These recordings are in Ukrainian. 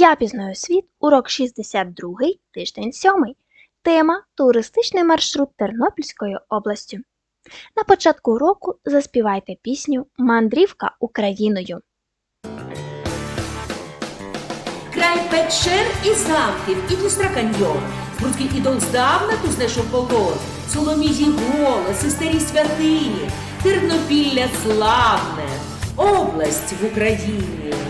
Я пізнаю світ, урок 62, тиждень 7. Тема Туристичний маршрут Тернопільською областю. На початку уроку заспівайте пісню Мандрівка Україною. Край печер і замків, і Дністра каньйон. Прудський ідол здавна тут знайшов полон. Соломіжі голос, і старі святині, Тернопілля славне, область в Україні.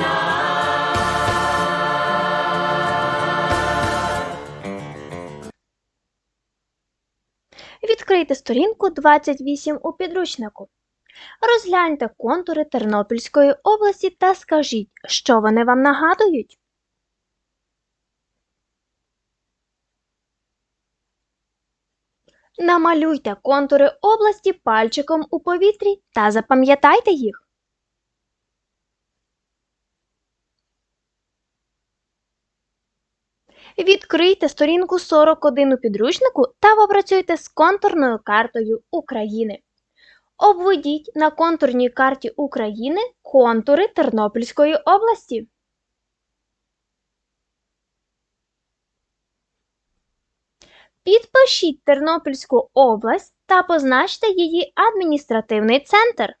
Відкрийте сторінку 28 у підручнику. Розгляньте контури Тернопільської області та скажіть, що вони вам нагадують. Намалюйте контури області пальчиком у повітрі та запам'ятайте їх. Відкрийте сторінку 41 у підручнику та попрацюйте з контурною картою України. Обведіть на контурній карті України контури Тернопільської області. Підпишіть Тернопільську область та позначте її адміністративний центр.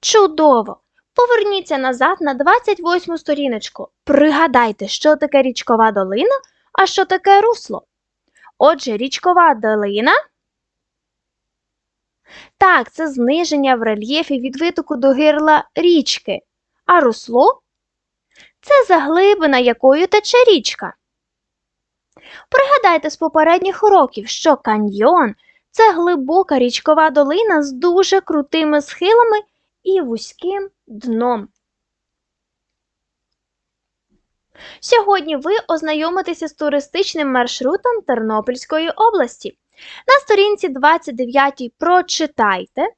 Чудово! Поверніться назад на 28 сторіночку. Пригадайте, що таке річкова долина, а що таке русло. Отже, річкова долина. Так, це зниження в рельєфі від витоку до гирла річки. А русло це заглибина, якою тече річка. Пригадайте з попередніх уроків, що каньйон це глибока річкова долина з дуже крутими схилами і вузьким дном. Сьогодні ви ознайомитеся з туристичним маршрутом Тернопільської області. На сторінці 29 прочитайте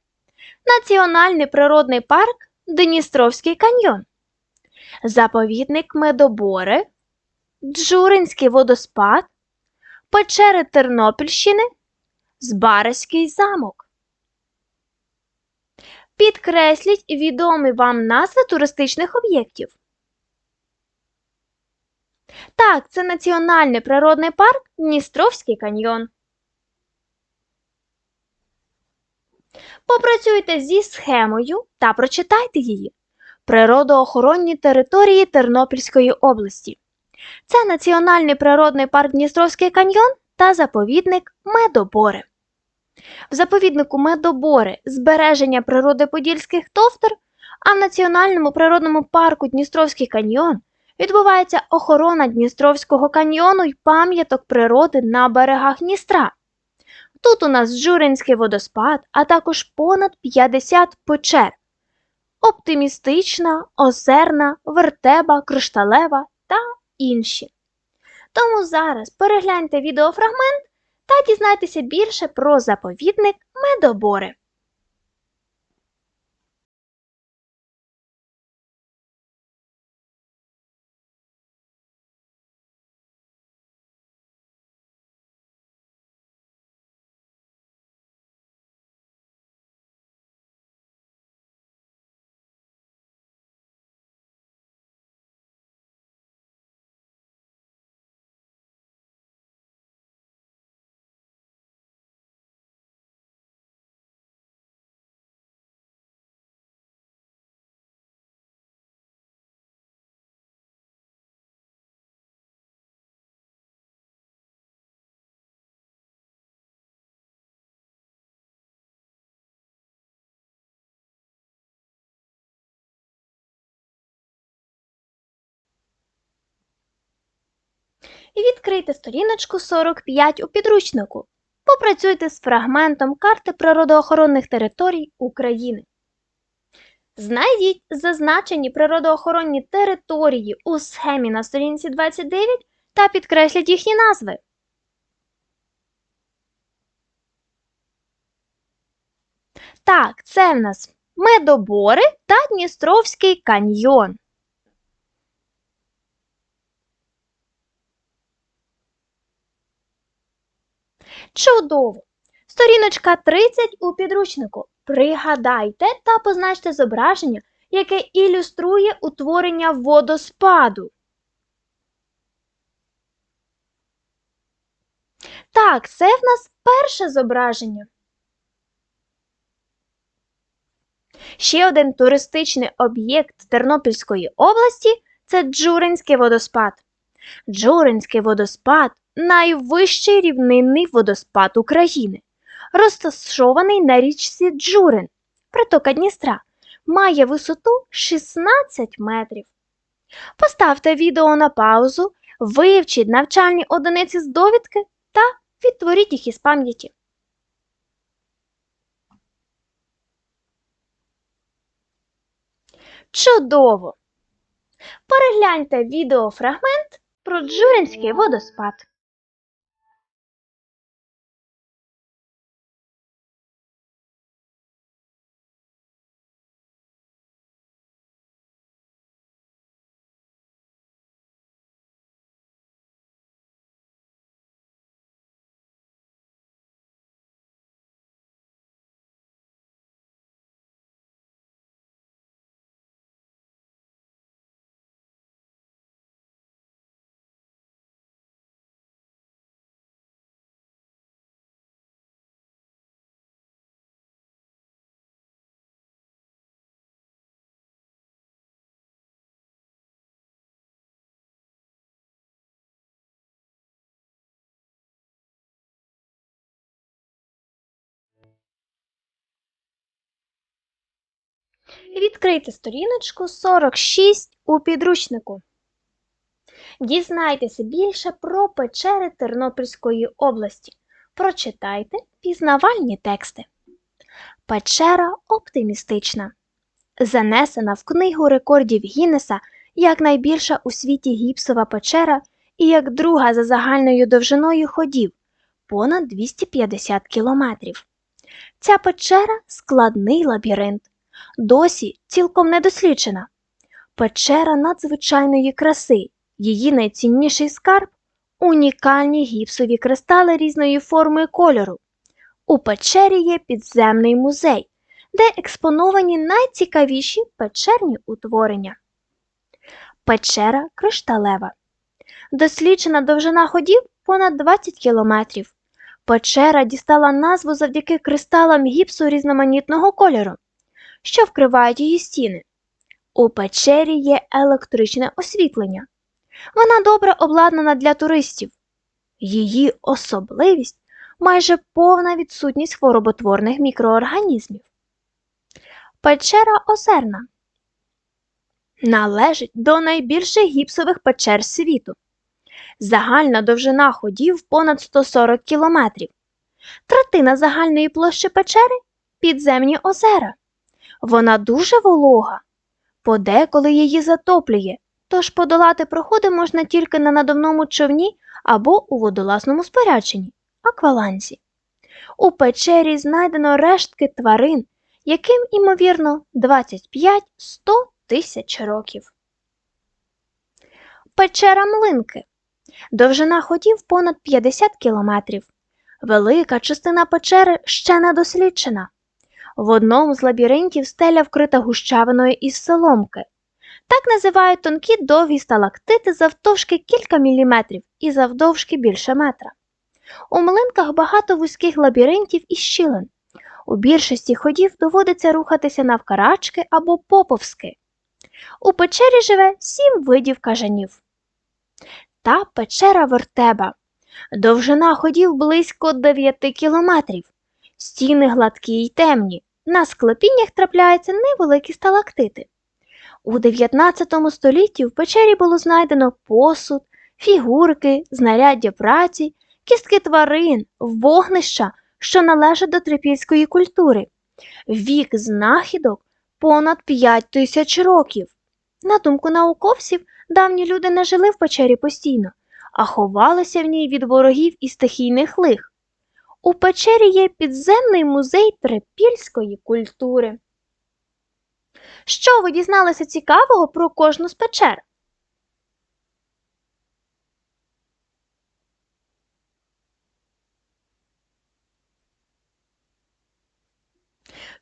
Національний природний парк Дністровський каньйон, Заповідник Медобори, Джуринський водоспад, Печери Тернопільщини, Збаразький замок. Підкресліть відомі вам назви туристичних об'єктів. Так, це Національний природний парк Дністровський каньйон. Попрацюйте зі схемою та прочитайте її. Природоохоронні території Тернопільської області. Це Національний природний парк Дністровський каньйон та заповідник Медобори. В заповіднику Медобори збереження природи Подільських товтер, а в Національному природному парку Дністровський каньйон відбувається охорона Дністровського каньйону й пам'яток природи на берегах Дністра. Тут у нас Журинський водоспад, а також понад 50 печер. Оптимістична, озерна, вертеба, кришталева та інші. Тому зараз перегляньте відеофрагмент та дізнайтеся більше про заповідник Медобори. І відкрийте сторіночку 45 у підручнику. Попрацюйте з фрагментом карти природоохоронних територій України. Знайдіть зазначені природоохоронні території у схемі на сторінці 29 та підкресліть їхні назви. Так, це в нас Медобори та Дністровський каньйон. Чудово! Сторіночка 30 у підручнику. Пригадайте та позначте зображення, яке ілюструє утворення водоспаду. Так, це в нас перше зображення. Ще один туристичний об'єкт Тернопільської області це Джуринський водоспад. Джуринський водоспад найвищий рівнинний водоспад України. Розташований на річці Джурин, притока Дністра, має висоту 16 метрів. Поставте відео на паузу, вивчіть навчальні одиниці з довідки та відтворіть їх із пам'яті. Чудово! Перегляньте відеофрагмент про Джуринський водоспад. Відкрийте сторіночку 46 у підручнику. Дізнайтеся більше про печери Тернопільської області. Прочитайте пізнавальні тексти. Печера оптимістична. Занесена в книгу рекордів Гіннеса як найбільша у світі гіпсова печера і як друга за загальною довжиною ходів понад 250 кілометрів. Ця печера складний лабіринт досі цілком не досліджена. Печера надзвичайної краси, її найцінніший скарб унікальні гіпсові кристали різної форми і кольору. У печері є підземний музей, де експоновані найцікавіші печерні утворення. Печера кришталева. Досліджена довжина ходів понад 20 кілометрів. Печера дістала назву завдяки кристалам гіпсу різноманітного кольору що вкривають її стіни. У печері є електричне освітлення. Вона добре обладнана для туристів. Її особливість майже повна відсутність хвороботворних мікроорганізмів. Печера озерна належить до найбільших гіпсових печер світу. Загальна довжина ходів понад 140 кілометрів. Третина загальної площі печери підземні озера. Вона дуже волога, подеколи її затоплює, тож подолати проходи можна тільки на надувному човні або у водолазному спорядженні акваланзі. У печері знайдено рештки тварин, яким, імовірно, 25-100 тисяч років. Печера млинки. Довжина ходів понад 50 кілометрів. Велика частина печери ще не досліджена. В одному з лабіринтів стеля вкрита гущавиною із соломки. Так називають тонкі довгі сталактити завтовшки кілька міліметрів і завдовжки більше метра. У млинках багато вузьких лабіринтів і щілин. У більшості ходів доводиться рухатися навкарачки або поповськи. У печері живе сім видів кажанів. Та печера вертеба. Довжина ходів близько 9 кілометрів. Стіни гладкі й темні. На склепіннях трапляються невеликі сталактити. У 19 столітті в печері було знайдено посуд, фігурки, знаряддя праці, кістки тварин, вогнища, що належать до трипільської культури. Вік знахідок понад 5 тисяч років. На думку науковців, давні люди не жили в печері постійно, а ховалися в ній від ворогів і стихійних лих. У печері є підземний музей трипільської культури. Що ви дізналися цікавого про кожну з печер?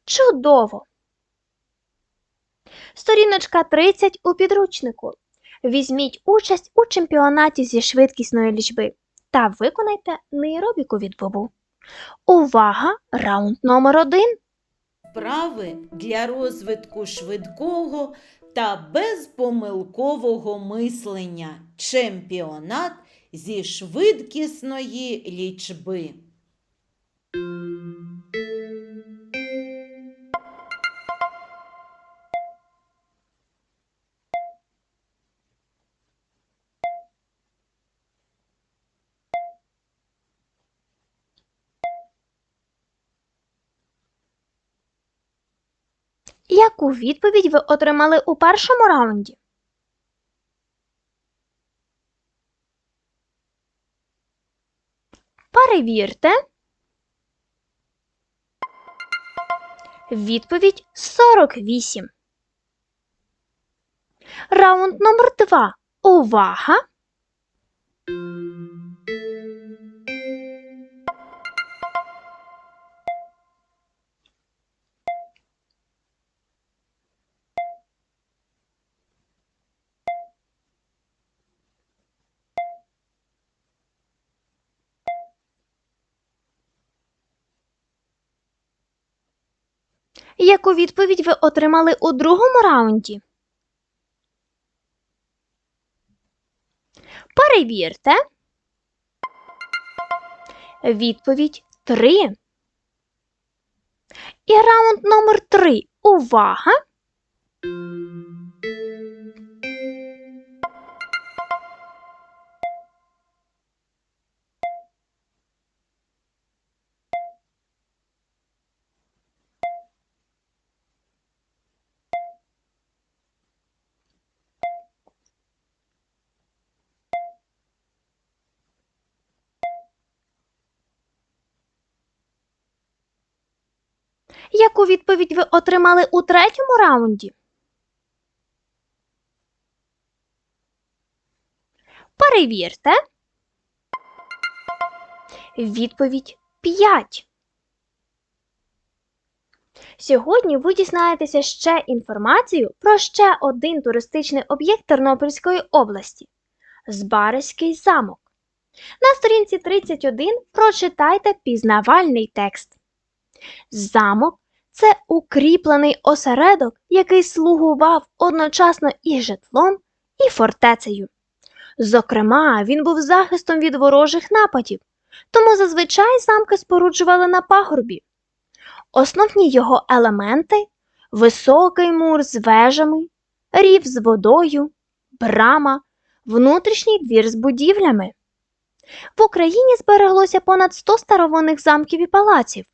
Чудово! Сторіночка 30 у підручнику. Візьміть участь у чемпіонаті зі швидкісної лічби та виконайте нейробіку від Бобу. Увага! Раунд номер один. Вправи для розвитку швидкого та безпомилкового мислення. Чемпіонат зі швидкісної лічби. Яку відповідь ви отримали у першому раунді? Перевірте. Відповідь 48. Раунд номер 2. Увага! Яку відповідь ви отримали у другому раунді? Перевірте. Відповідь 3. І раунд номер 3. Увага! Яку відповідь ви отримали у третьому раунді? Перевірте. Відповідь 5. Сьогодні ви дізнаєтеся ще інформацію про ще один туристичний об'єкт Тернопільської області Збаразький замок. На сторінці 31 прочитайте пізнавальний текст. Замок це укріплений осередок, який слугував одночасно і житлом, і фортецею. Зокрема, він був захистом від ворожих нападів, тому зазвичай замки споруджували на пагорбі. Основні його елементи високий мур з вежами, рів з водою, брама, внутрішній двір з будівлями. В Україні збереглося понад 100 старовинних замків і палаців.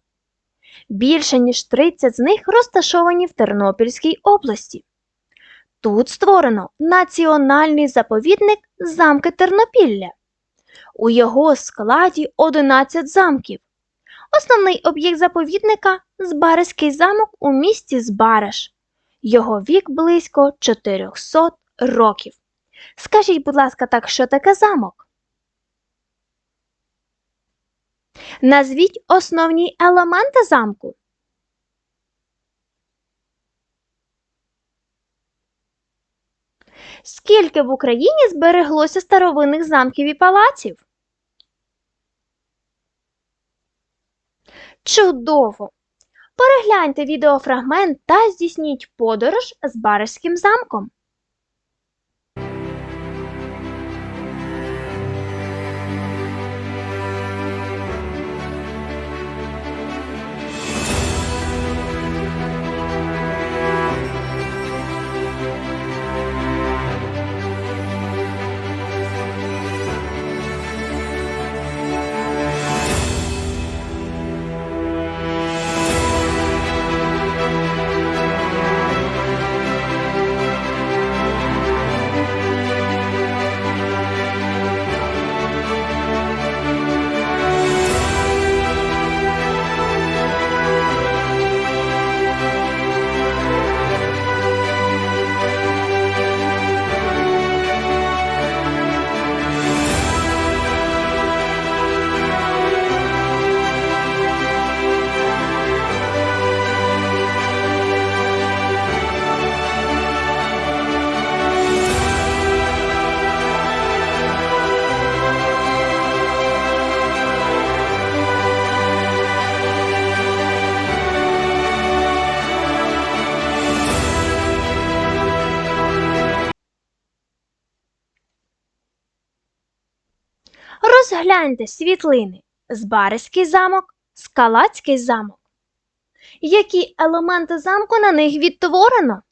Більше ніж 30 з них розташовані в Тернопільській області. Тут створено національний заповідник замки Тернопілля. У його складі 11 замків. Основний об'єкт заповідника Збаразький замок у місті Збараж. Його вік близько 400 років. Скажіть, будь ласка, так що таке замок? Назвіть основні елементи замку. Скільки в Україні збереглося старовинних замків і палаців? Чудово! Перегляньте відеофрагмент та здійсніть подорож з Баришським замком. Розгляньте світлини Збариський замок, Скалацький замок. Які елементи замку на них відтворено?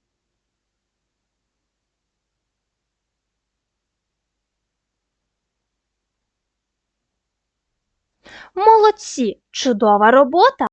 Молодці! Чудова робота!